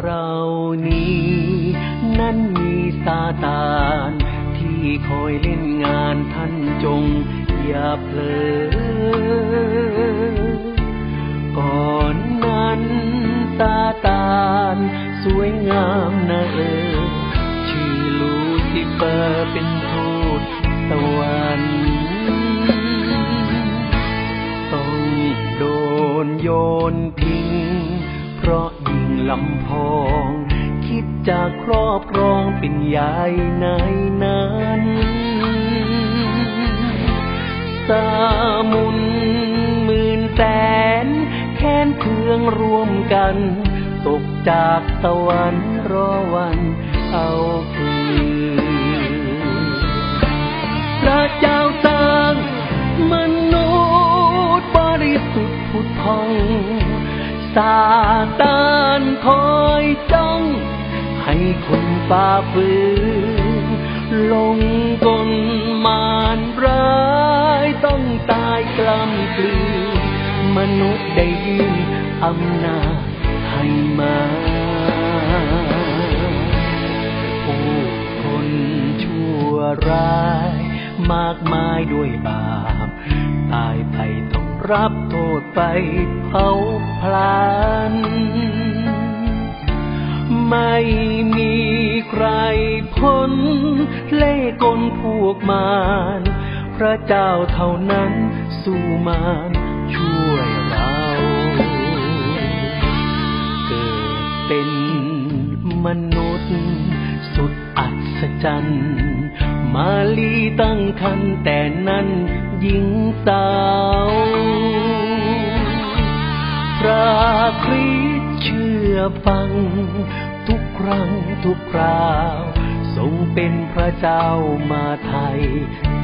เรานั้นมีซาตานที่คอยเล่นงานท่านจงอย่าเผลอ ก่อนนั้นซาตานสวยงามนะเออชื่อลูซิเฟอร์เป็นทูตสวรรค์ต้องโดนโยนทิ้ง เพราะยิงลำพอง คิดจะครอบครองเป็นยายนายนั้น สามุนหมื่นแสน แค้นเคืองรวมกัน ตกจากตะวันรอวันเอา ซาตานคอยจ้อง ให้คนฝ่าฝืนลงกลมารร้ายต้องตายกล้ำกลืนมนุษย์ได้ยื่นอำนาจให้มาผู้คนชั่วร้าย มากมายด้วยบาป ตายไปต้อง รับโทษไปเผาพลาน ไม่มีใครพ้นเล่กลพวกมารพระเจ้าเท่านั้นสู้มารช่วยเรา เกิดเป็นมนุษย์ สุดอัศจรรย์มาลีตั้งคันแต่นั้นหญิงสาว พระคริสเชื่อฟัง ทุกครั้งทุกคราว ทรงเป็นพระเจ้ามาไทย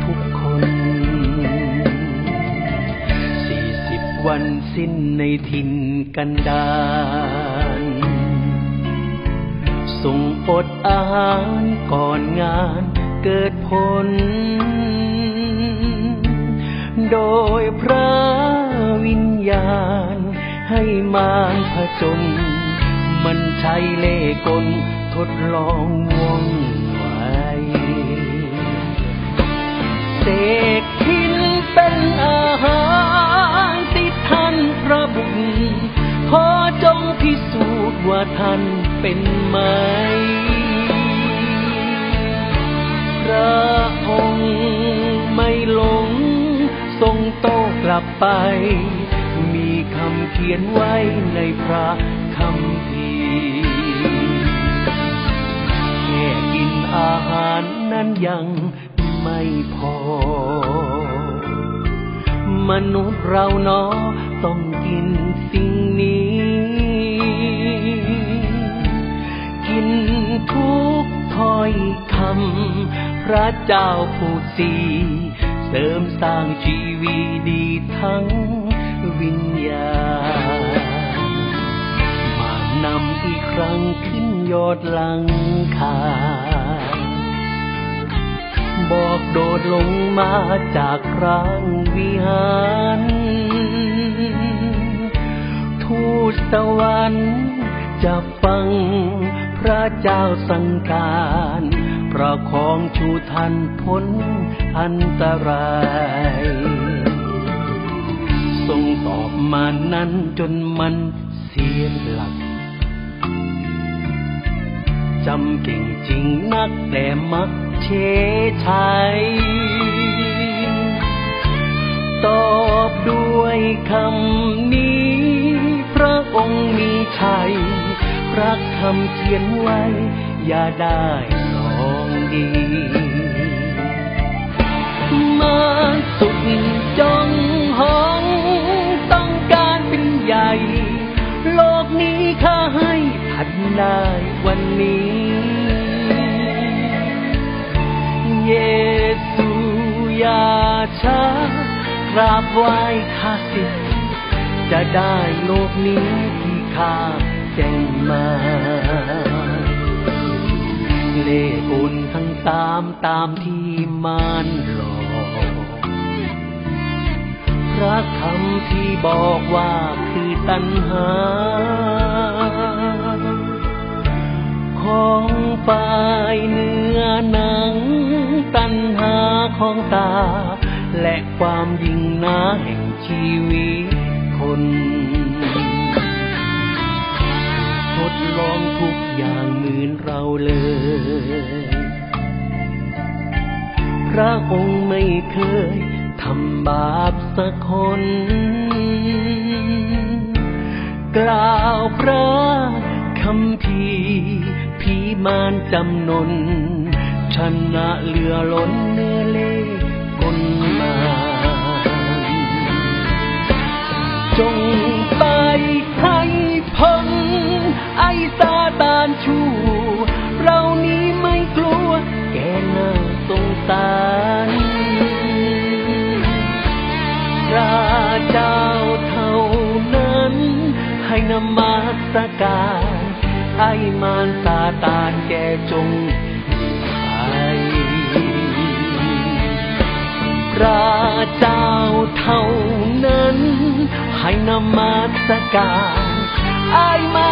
ทุกคนสี่สิบวันสิ้นในถิ่นกันดา ส่งอดอาหารก่อนงานเกิดผล โดยพระวิญญาณ ให้มารผจญมันใช้เล่กลทดลองว่องไวเสกหินเป็นอาหาร ท่านเป็นไหม พระองค์ไม่หลง ทรงโตกลับไป มีคำเขียนไว้ในพระคำพีแค่กินอาหารนั้นยังไม่พอ มนุษย์เราเนาะต้องกินสิ่งนี้ ทุกถ้อยคำ พระเจ้าผู้สีเสริมสร้างชีวีดีทั้งวิญญาณมานำอีกครั้งขึ้นยอดหลังคา บอกโดดลงมาจากครางวิหารทูตสวรรค์จะฟัง พระเจ้าสังการประคองชูทันพ้นอันตราย ทรงตอบมานั้นจนมันเสียหลัก จำเก่งจริงนักแต่มักเชชัยตอบด้วยคำนี้ พระองค์มีชัย คำเขียนไว้ อย่าได้ลองดีมาสุดจองหองต้องการเป็นใหญ่ โลกนี้ข้าให้ทันได้วันนี้ เยซูยาช้ากราบไหว้ข้าสิจะได้โลกนี้ที่ข้า แจ้งมาเลขอุนทั้งสามตามที่มานหลอกพระคำที่บอกว่าคือตัณหา ของฝ่ายเนื้อหนัง ตัณหาของตา และความยิ่งหนาแห่งชีวิตคน ทดลองทุกอย่างเหมือนเราเลย พระองค์ไม่เคยทำบาปสักคน กล่าวพระคำพีผีมารจำนนชนะเหลือล้นเนื้อ มารซาตานแกจงไปพระเจ้าเท่านั้น ให้นมัสการไอ้มา